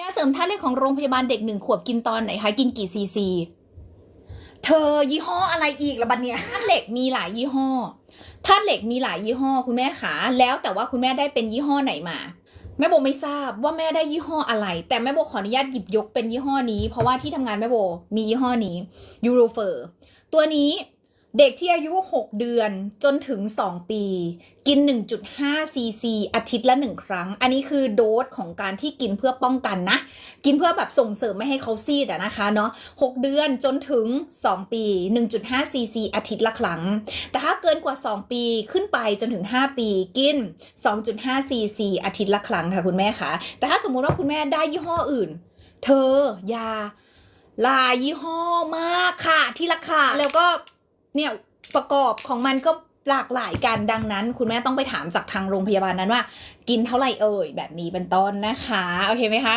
ยาเสริมธาตุเหล็กของโรงพยาบาลเด็กหนึ่งขวบกินตอนไหนคะกินกี่ซีซีเธอยี่ห้ออะไรอีกละบัดเนี่ยธาตุเหล็กมีหลายยี่ห้อธาตุเหล็กมีหลายยี่ห้อคุณแม่ขาแล้วแต่ว่าคุณแม่ได้เป็นยี่ห้อไหนมาแม่โบไม่ทราบว่าแม่ได้ยี่ห้ออะไร แต่แม่โบขออนุญาตหยิบยกเป็นยี่ห้อนี้ เพราะว่าที่ทำงานแม่โบมียี่ห้อนี้ยูโรเฟอร์ตัวนี้ เด็กที่อายุ 6 เดือนจนถึง 2 ปี กิน 1.5 ซีซี อาทิตย์ละ 1 ครั้ง อันนี้คือโดสของการที่กินเพื่อป้องกันนะ กินเพื่อแบบส่งเสริมไม่ให้เขาซีดอะนะคะเนาะ6เดือนจนถึง 2 ปี 1.5 ซีซี อาทิตย์ละครั้ง แต่ถ้าเกินกว่า 2 ปีขึ้นไปจนถึง 5 ปีกิน 2.5 ซีซี อาทิตย์ละครั้งค่ะคุณแม่คะแต่ถ้าสมมุติว่าคุณแม่ได้ยี่ห้ออื่น เธอยาลายยี่ห้อมากค่ะที่ราคาแล้วก็ เนี่ยประกอบของมันก็หลากหลายกันดังนั้น คุณแม่ต้องไปถามจากทางโรงพยาบาลนั้นว่า กินเท่าไหร่เอ่ยแบบนี้เป็นต้นนะคะ โอเคไหมคะ